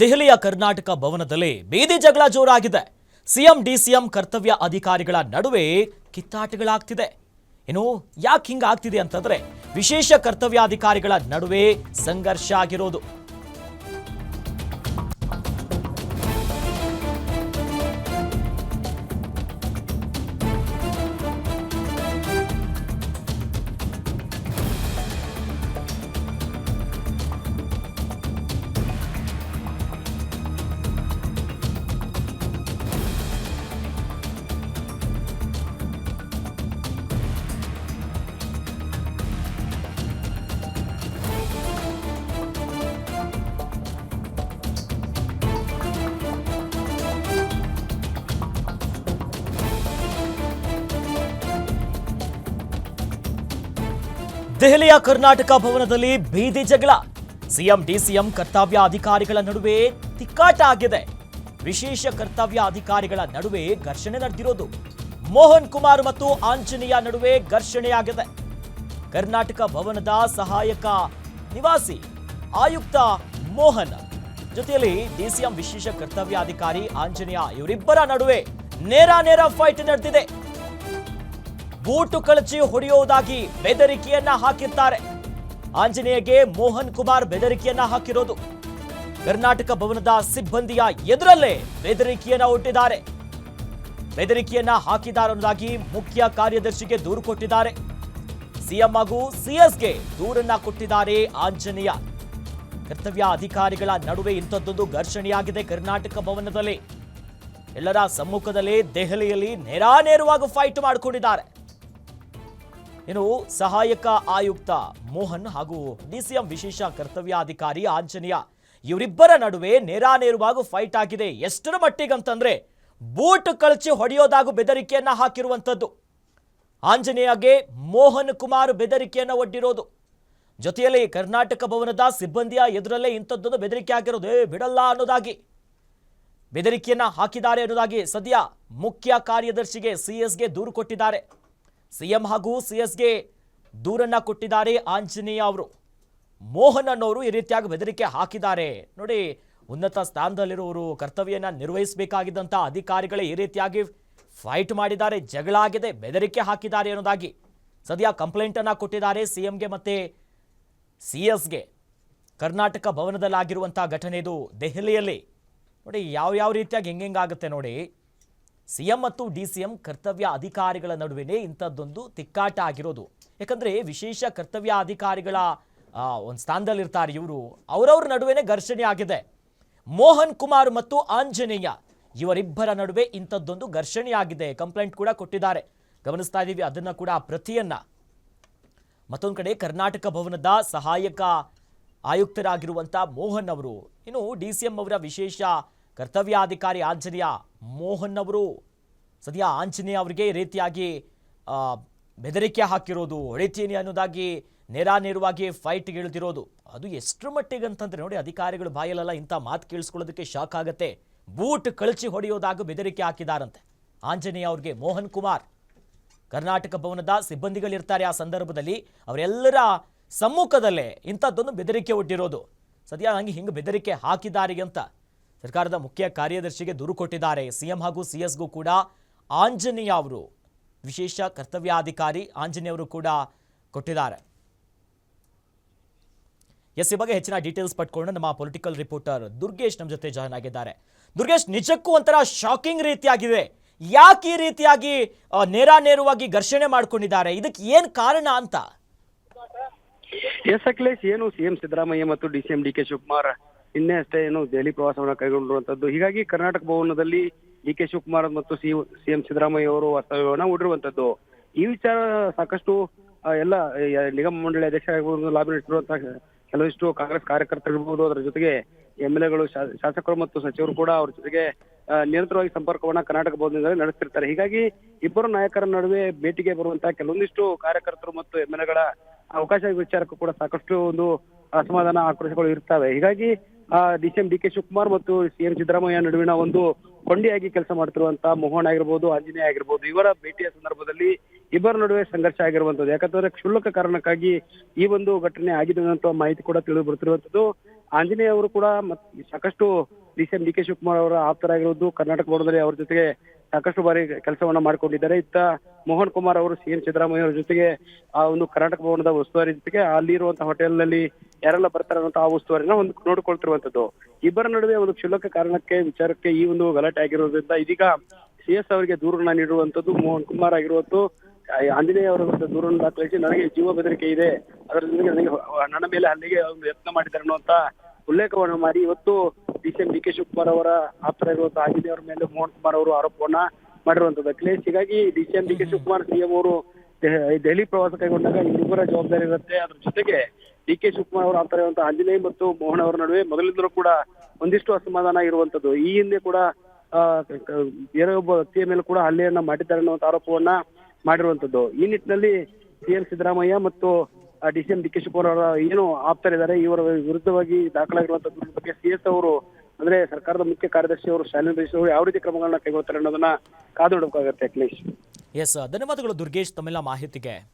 ದೆಹಲಿಯ ಕರ್ನಾಟಕ ಭವನದಲ್ಲಿ ಬೀದಿ ಜಗಳ ಜೋರಾಗಿದೆ. ಸಿಎಂ, ಡಿಸಿಎಂ ಕರ್ತವ್ಯ ಅಧಿಕಾರಿಗಳ ನಡುವೆ ಕಿತ್ತಾಟಗಳಾಗ್ತಿದೆ. ಏನು ಯಾಕೆ ಹಿಂಗಾಗ್ತಿದೆ ಅಂತಂದ್ರೆ ವಿಶೇಷ ಕರ್ತವ್ಯಾಧಿಕಾರಿಗಳ ನಡುವೆ ಸಂಘರ್ಷ ಆಗಿರೋದು. ದೆಹಲಿಯ ಕರ್ನಾಟಕ ಭವನದಲ್ಲಿ ಬೀದಿ ಜಗಳ. ಸಿಎಂ, ಡಿಸಿಎಂ ಕರ್ತವ್ಯ ಅಧಿಕಾರಿಗಳ ನಡುವೆ ತಿಕ್ಕಾಟ ಆಗಿದೆ ವಿಶೇಷ ಕರ್ತವ್ಯ ಅಧಿಕಾರಿಗಳ ನಡುವೆ ಘರ್ಷಣೆ ನಡೆದಿರೋದು. ಮೋಹನ್ ಕುಮಾರ್ ಮತ್ತು ಆಂಜನೇಯ ನಡುವೆ ಘರ್ಷಣೆಯಾಗಿದೆ. ಕರ್ನಾಟಕ ಭವನದ ಸಹಾಯಕ ನಿವಾಸಿ ಆಯುಕ್ತ ಮೋಹನ್. ಜೊತೆಯಲ್ಲಿ ಡಿಸಿಎಂ ವಿಶೇಷ ಕರ್ತವ್ಯಾಧಿಕಾರಿ ಆಂಜನೇಯ ಇವರಿಬ್ಬರ ನಡುವೆ ನೇರ ನೇರ ಫೈಟ್ ನಡೆದಿದೆ. ಬೂಟು ಕಳಚಿ ಹೊಡೆಯುವುದಾಗಿ ಬೆದರಿಕೆಯನ್ನ ಹಾಕಿದ್ದಾರೆ ಆಂಜನೇಯಗೆ ಮೋಹನ್ ಕುಮಾರ್ ಬೆದರಿಕೆಯನ್ನ ಹಾಕಿರೋದು. ಕರ್ನಾಟಕ ಭವನದ ಸಿಬ್ಬಂದಿಯ ಎದುರಲ್ಲೇ ಬೆದರಿಕೆಯನ್ನ ಹುಟ್ಟಿದ್ದಾರೆ ಬೆದರಿಕೆಯನ್ನ ಹಾಕಿದ್ದಾರೆ ಅನ್ನೋದಾಗಿ ಮುಖ್ಯ ಕಾರ್ಯದರ್ಶಿಗೆ ದೂರು ಕೊಟ್ಟಿದ್ದಾರೆ. ಸಿಎಂ ಹಾಗೂ ಸಿಎಸ್ಗೆ ದೂರನ್ನ ಕೊಟ್ಟಿದ್ದಾರೆ ಆಂಜನೇಯ. ಕರ್ತವ್ಯ ಅಧಿಕಾರಿಗಳ ನಡುವೆ ಇಂಥದ್ದೊಂದು ಘರ್ಷಣೆಯಾಗಿದೆ ಕರ್ನಾಟಕ ಭವನದಲ್ಲಿ. ಎಲ್ಲರ ಸಮ್ಮುಖದಲ್ಲಿ ದೆಹಲಿಯಲ್ಲಿ ನೇರಾನೇರವಾಗಿ ಫೈಟ್ ಮಾಡಿಕೊಂಡಿದ್ದಾರೆ. ಇನ್ನು ಸಹಾಯಕ ಆಯುಕ್ತ ಮೋಹನ್ ಹಾಗೂ ಡಿಸಿಎಂ ವಿಶೇಷ ಕರ್ತವ್ಯಾಧಿಕಾರಿ ಆಂಜನೇಯ. ಇವರಿಬ್ಬರ ನಡುವೆ ನೇರಾನೇರವಾಗಿ ಫೈಟ್ ಆಗಿದೆ. ಎಷ್ಟರ ಮಟ್ಟಿಗಂತಂದ್ರೆ ಬೂಟ್ ಕಳಚಿ ಹೊಡೆಯೋದಾಗೂ ಬೆದರಿಕೆಯನ್ನ ಹಾಕಿರುವಂಥದ್ದು. ಆಂಜನೇಯಗೆ ಮೋಹನ್ ಕುಮಾರ್ ಬೆದರಿಕೆಯನ್ನ ಒಡ್ಡಿರೋದು. ಜೊತೆಯಲ್ಲಿ ಕರ್ನಾಟಕ ಭವನದ ಸಿಬ್ಬಂದಿಯ ಎದುರಲ್ಲೇ ಇಂಥದ್ದೊಂದು ಬೆದರಿಕೆ ಆಗಿರೋದು ಏ, ಬಿಡಲ್ಲ ಅನ್ನೋದಾಗಿ. ಬೆದರಿಕೆಯನ್ನ ಹಾಕಿದ್ದಾರೆ ಅನ್ನೋದಾಗಿ ಸದ್ಯ ಮುಖ್ಯ ಕಾರ್ಯದರ್ಶಿಗೆ ಸಿಎಸ್ಗೆ ದೂರು ಕೊಟ್ಟಿದ್ದಾರೆ. ಸಿಎಂ ಹಾಗೂ ಸಿಎಸ್ಗೆ ದೂರನ್ನ ಕೊಟ್ಟಿದ್ದಾರೆ ಆಂಜನೇಯ ಅವರು. ಮೋಹನ್ ಅನ್ನೋರು ಈ ರೀತಿಯಾಗಿ ಬೆದರಿಕೆ ಹಾಕಿದ್ದಾರೆ. ನೋಡಿ, ಉನ್ನತ ಸ್ಥಾನದಲ್ಲಿರುವವರು ಕರ್ತವ್ಯನ ನಿರ್ವಹಿಸಬೇಕಾಗಿದ್ದಂಥ ಅಧಿಕಾರಿಗಳೇ ಈ ರೀತಿಯಾಗಿ ಫೈಟ್ ಮಾಡಿದ್ದಾರೆ, ಜಗಳ ಆಗಿದೆ, ಬೆದರಿಕೆ ಹಾಕಿದ್ದಾರೆ ಅನ್ನೋದಾಗಿ. ಸದ್ಯ ಕಂಪ್ಲೇಂಟ್ ಅನ್ನ ಕೊಟ್ಟಿದ್ದಾರೆ ಸಿಎಂಗೆ ಮತ್ತೆ ಸಿಎಸ್ಗೆ. ಕರ್ನಾಟಕ ಭವನದಲ್ಲಾಗಿರುವಂಥ ಘಟನೆ ಇದು ದೆಹಲಿಯಲ್ಲಿ. ನೋಡಿ ಯಾವ ಯಾವ ರೀತಿಯಾಗಿ ಹೆಂಗೆಂಗಾಗುತ್ತೆ ನೋಡಿ. ಸಿಎಂ ಮತ್ತು ಡಿ ಸಿ ಎಂ ಕರ್ತವ್ಯ ಅಧಿಕಾರಿಗಳ ನಡುವೆನೇ ಇಂಥದ್ದೊಂದು ತಿಕ್ಕಾಟ ಆಗಿರೋದು. ಯಾಕಂದ್ರೆ ವಿಶೇಷ ಕರ್ತವ್ಯ ಅಧಿಕಾರಿಗಳ ಒಂದು ಸ್ಥಾನದಲ್ಲಿರ್ತಾರೆ ಇವರು. ಅವರವ್ರ ನಡುವೆನೇ ಘರ್ಷಣೆ ಆಗಿದೆ. ಮೋಹನ್ ಕುಮಾರ್ ಮತ್ತು ಆಂಜನೇಯ ಇವರಿಬ್ಬರ ನಡುವೆ ಇಂಥದ್ದೊಂದು ಘರ್ಷಣೆ ಆಗಿದೆ. ಕಂಪ್ಲೇಂಟ್ ಕೂಡ ಕೊಟ್ಟಿದ್ದಾರೆ. ಗಮನಿಸ್ತಾ ಇದ್ದೀವಿ ಅದನ್ನ ಕೂಡ ಪ್ರತಿಯನ್ನ. ಮತ್ತೊಂದು ಕಡೆ ಕರ್ನಾಟಕ ಭವನದ ಸಹಾಯಕ ಆಯುಕ್ತರಾಗಿರುವಂಥ ಮೋಹನ್ ಅವರು, ಇನ್ನು ಡಿ ಸಿ ಎಂ ಅವರ ವಿಶೇಷ ಕರ್ತವ್ಯಾಧಿಕಾರಿ ಆಂಜನೇಯ ಮೋಹನ್ ಅವರು, ಸದ್ಯ ಆಂಜನೇಯ ಅವರಿಗೆ ರೀತಿಯಾಗಿ ಬೆದರಿಕೆ ಹಾಕಿರೋದು, ಹೊಡಿತೀನಿ ಅನ್ನೋದಾಗಿ ನೇರಾನೇರವಾಗಿ ಫೈಟ್ಗೆ ಇಳಿದಿರೋದು ಅದು ಎಷ್ಟರ ಮಟ್ಟಿಗೆ ಅಂತಂದ್ರೆ ನೋಡಿ, ಅಧಿಕಾರಿಗಳು ಬಾಯಲ್ಲ ಇಂಥ ಮಾತು ಕೇಳಿಸ್ಕೊಳ್ಳೋದಕ್ಕೆ ಶಾಕ್ ಆಗುತ್ತೆ. ಬೂಟ್ ಕಳಚಿ ಹೊಡೆಯೋದಾಗ ಬೆದರಿಕೆ ಹಾಕಿದಾರಂತೆ. ಆಂಜನೇಯ ಅವ್ರಿಗೆ ಮೋಹನ್ ಕುಮಾರ್, ಕರ್ನಾಟಕ ಭವನದ ಸಿಬ್ಬಂದಿಗಳಿರ್ತಾರೆ ಆ ಸಂದರ್ಭದಲ್ಲಿ, ಅವರೆಲ್ಲರ ಸಮ್ಮುಖದಲ್ಲೇ ಇಂಥದ್ದೊಂದು ಬೆದರಿಕೆ ಒಡ್ಡಿರೋದು. ಸದ್ಯ ಹಂಗೆ ಹಿಂಗೆ ಬೆದರಿಕೆ ಹಾಕಿದ್ದಾರೆ ಅಂತ. ಸರ್ಕಾರದ ಮುಖ್ಯ ಕಾರ್ಯದರ್ಶಿಗೆ ದೂರು ಕೊಟ್ಟಿದ್ದಾರೆ. ಸಿಎಂ ಹಾಗೂ ಸಿಎಸ್ಗೂ ಕೂಡ ಆಂಜನೇಯ ಅವರು ವಿಶೇಷ ಕರ್ತವ್ಯಾಧಿಕಾರಿ ಆಂಜನೇಯ ಅವರು ಕೂಡ ಕೊಟ್ಟಿದ್ದಾರೆ. ಎಸ್ ಈ ಬಗ್ಗೆ ಹೆಚ್ಚಿನ ಡೀಟೇಲ್ಸ್ ಪಟ್ಕೊಂಡು ನಮ್ಮ ಪೊಲಿಟಿಕಲ್ ರಿಪೋರ್ಟರ್ ದುರ್ಗೇಶ್ ನಮ್ಮ ಜೊತೆ ಜಾಯ್ನ್ ಆಗಿದ್ದಾರೆ. ದುರ್ಗೇಶ್, ನಿಜಕ್ಕೂ ಒಂಥರ ಶಾಕಿಂಗ್ ರೀತಿಯಾಗಿದೆ. ಯಾಕೆ ಈ ರೀತಿಯಾಗಿ ನೇರ ನೇರವಾಗಿ ಘರ್ಷಣೆ ಮಾಡ್ಕೊಂಡಿದ್ದಾರೆ? ಇದಕ್ಕೆ ಏನ್ ಕಾರಣ ಅಂತ? ಎಸ್ ಅಖಿಲೇಶ್, ಏನು ಸಿಎಂ ಸಿದ್ದರಾಮಯ್ಯ ಮತ್ತು D C M D K Shivakumar ನಿನ್ನೆ ಅಷ್ಟೇ ಏನು ದೆಹಲಿ ಪ್ರವಾಸವನ್ನ ಕೈಗೊಂಡಿರುವಂತದ್ದು. ಹೀಗಾಗಿ ಕರ್ನಾಟಕ ಭವನದಲ್ಲಿ ಡಿ ಕೆ ಶಿವಕುಮಾರ್ ಮತ್ತು ಸಿ ಸಿಎಂ ಸಿದ್ದರಾಮಯ್ಯ ಅವರು ವಾಸ್ತವ್ಯವನ್ನ ಹೂಡಿರುವಂತದ್ದು ಈ ವಿಚಾರ ಸಾಕಷ್ಟು ಎಲ್ಲ ನಿಗಮ ಮಂಡಳಿ ಅಧ್ಯಕ್ಷರಾಗಿರ್ಬೋದು, ಲಾಬಿ ನಡೆಸಿರುವಂತಹ ಕೆಲವಿಷ್ಟು ಕಾಂಗ್ರೆಸ್ ಕಾರ್ಯಕರ್ತರಿರ್ಬೋದು ಅದರ ಜೊತೆಗೆ ಎಂ ಎಲ್ ಶಾಸಕರು ಮತ್ತು ಸಚಿವರು ಕೂಡ ಅವ್ರ ಜೊತೆಗೆ ನಿರಂತರವಾಗಿ ಸಂಪರ್ಕವನ್ನ ಕರ್ನಾಟಕ ಭವನದಲ್ಲಿ ನಡೆಸ್ತಿರ್ತಾರೆ. ಹೀಗಾಗಿ ಇಬ್ಬರು ನಾಯಕರ ನಡುವೆ ಭೇಟಿಗೆ ಬರುವಂತಹ ಕೆಲವೊಂದಿಷ್ಟು ಕಾರ್ಯಕರ್ತರು ಮತ್ತು ಎಂ ಎಲ್ ಅವಕಾಶ ವಿಚಾರಕ್ಕೂ ಕೂಡ ಸಾಕಷ್ಟು ಒಂದು ಅಸಮಾಧಾನ ಆಕ್ರೋಶಗಳು ಇರ್ತವೆ. ಹೀಗಾಗಿ D C D K Shivakumar ಮತ್ತು ಸಿಎಂ ಸಿದ್ದರಾಮಯ್ಯ ನಡುವಿನ ಒಂದು ಕೊಂಡಿಯಾಗಿ ಕೆಲಸ ಮಾಡ್ತಿರುವಂತಹ ಮೋಹನ್ ಆಗಿರ್ಬೋದು, ಆಂಜನೇಯ ಆಗಿರ್ಬೋದು, ಇವರ ಭೇಟಿಯ ಸಂದರ್ಭದಲ್ಲಿ ಇಬ್ಬರ ನಡುವೆ ಸಂಘರ್ಷ ಆಗಿರುವಂತದ್ದು ಯಾಕಂದ್ರೆ ಕ್ಷುಲ್ಲಕ ಕಾರಣಕ್ಕಾಗಿ ಈ ಒಂದು ಘಟನೆ ಆಗಿದೆ ಅನ್ನುವಂತ ಮಾಹಿತಿ ಕೂಡ ತಿಳಿದು ಬರ್ತಿರುವಂತದ್ದು ಆಂಜನೇಯ ಅವರು ಕೂಡ ಸಾಕಷ್ಟು ಡಿ ಡಿ ಕೆ ಶಿವಕುಮಾರ್ ಅವರ ಆಪ್ತರಾಗಿರುವುದು ಕರ್ನಾಟಕ ಬೋರ್ಡ್ನಲ್ಲಿ ಅವರ ಜೊತೆಗೆ ಸಾಕಷ್ಟು ಬಾರಿ ಕೆಲಸವನ್ನ ಮಾಡಿಕೊಂಡಿದ್ದಾರೆ. ಇತ್ತ ಮೋಹನ್ ಕುಮಾರ್ ಅವರು ಸಿಎಂ ಸಿದ್ದರಾಮಯ್ಯ ಅವರ ಜೊತೆಗೆ ಆ ಒಂದು ಕರ್ನಾಟಕ ಭವನದ ಉಸ್ತುವಾರಿ ಜೊತೆಗೆ ಅಲ್ಲಿರುವಂತಹ ಹೋಟೆಲ್ನಲ್ಲಿ ಯಾರೆಲ್ಲ ಬರ್ತಾರೆ ಅನ್ನೋ ಆ ಉಸ್ತುವಾರಿನ ಒಂದು ನೋಡಿಕೊಳ್ತಿರುವಂತದ್ದು. ಇಬ್ಬರ ನಡುವೆ ಒಂದು ಕ್ಷುಲ್ಲಕ ಕಾರಣಕ್ಕೆ, ವಿಚಾರಕ್ಕೆ ಈ ಒಂದು ಗಲಾಟೆ ಆಗಿರೋದ್ರಿಂದ ಇದೀಗ ಸಿ ಎಸ್ ಅವರಿಗೆ ದೂರನ್ನ ನೀಡುವಂತದ್ದು ಮೋಹನ್ ಕುಮಾರ್ ಆಗಿರುವಂತೂ ಆಂಜನೇಯ ಅವರ ದೂರನ್ನು ದಾಖಲಿಸಿ ನನಗೆ ಜೀವ ಬೆದರಿಕೆ ಇದೆ. ಅದರ ಜೊತೆಗೆ ನನಗೆ ನನ್ನ ಮೇಲೆ ಅಲ್ಲಿಗೆ ಒಂದು ಯತ್ನ ಮಾಡಿದ್ದಾರೆ ಅನ್ನುವಂತ ಉಲ್ಲೇಖವನ್ನು ಮಾಡಿ ಇವತ್ತು D C M D K Shivakumar ಅವರ ಆಪ್ತರ ಇರುವಂತಹ ಆಗಿದೆ, ಅವರ ಮೇಲೆ ಮೋಹನ್ ಕುಮಾರ್ ಅವರು ಆರೋಪವನ್ನ ಮಾಡಿರುವಂತದ್ದು. ಅಖಿಲೇಶ್, ಹೀಗಾಗಿ D CM D K Shivakumar CM ಅವರು ದೆಹ- ದೆಹಲಿ ಪ್ರವಾಸ ಕೈಗೊಂಡಾಗ ಇಬ್ಬರ ಜವಾಬ್ದಾರಿ ಇರುತ್ತೆ. ಅದ್ರ ಜೊತೆಗೆ ಡಿ ಕೆ ಶಿವಕುಮಾರ್ ಅವರು ಆಪ್ತರ ಇರುವಂತಹ ಆಂಜನೇಯ ಮತ್ತು ಮೋಹನ್ ಅವರ ನಡುವೆ ಮೊದಲಿಂದಲೂ ಕೂಡ ಒಂದಿಷ್ಟು ಅಸಮಾಧಾನ ಇರುವಂತದ್ದು. ಈ ಹಿಂದೆ ಕೂಡ ಬೇರೆ ಒಬ್ಬ ವ್ಯಕ್ತಿಯ ಮೇಲೆ ಕೂಡ ಹಲ್ಲೆಯನ್ನ ಮಾಡಿದ್ದಾರೆ ಅನ್ನುವಂತ ಆರೋಪವನ್ನ ಮಾಡಿರುವಂತದ್ದು. ಈ ನಿಟ್ಟಿನಲ್ಲಿ ಸಿಎಂ ಸಿದ್ದರಾಮಯ್ಯ ಮತ್ತು D C M D K Shivakumar ಅವರ ಏನು ಆಪ್ತರಿದ್ದಾರೆ, ಇವರ ವಿರುದ್ಧವಾಗಿ ದಾಖಲಾಗಿರುವಂತಹ ಬಗ್ಗೆ ಸಿಎಸ್ ಅವರು ಅಂದ್ರೆ ಸರ್ಕಾರದ ಮುಖ್ಯ ಕಾರ್ಯದರ್ಶಿ ಅವರು, ಶಾಲೆ ಅವರು ಯಾವ ರೀತಿ ಕ್ರಮಗಳನ್ನ ಕೈಗೊಳ್ತಾರೆ ಅನ್ನೋದನ್ನ ಕಾದು ನೋಡಬೇಕಾಗತ್ತೆ ಅಖಿಲೇಶ್. ಎಸ್ ಧನ್ಯವಾದಗಳು ದುರ್ಗೇಶ್ ತಮ್ಮೆಲ್ಲ ಮಾಹಿತಿಗೆ.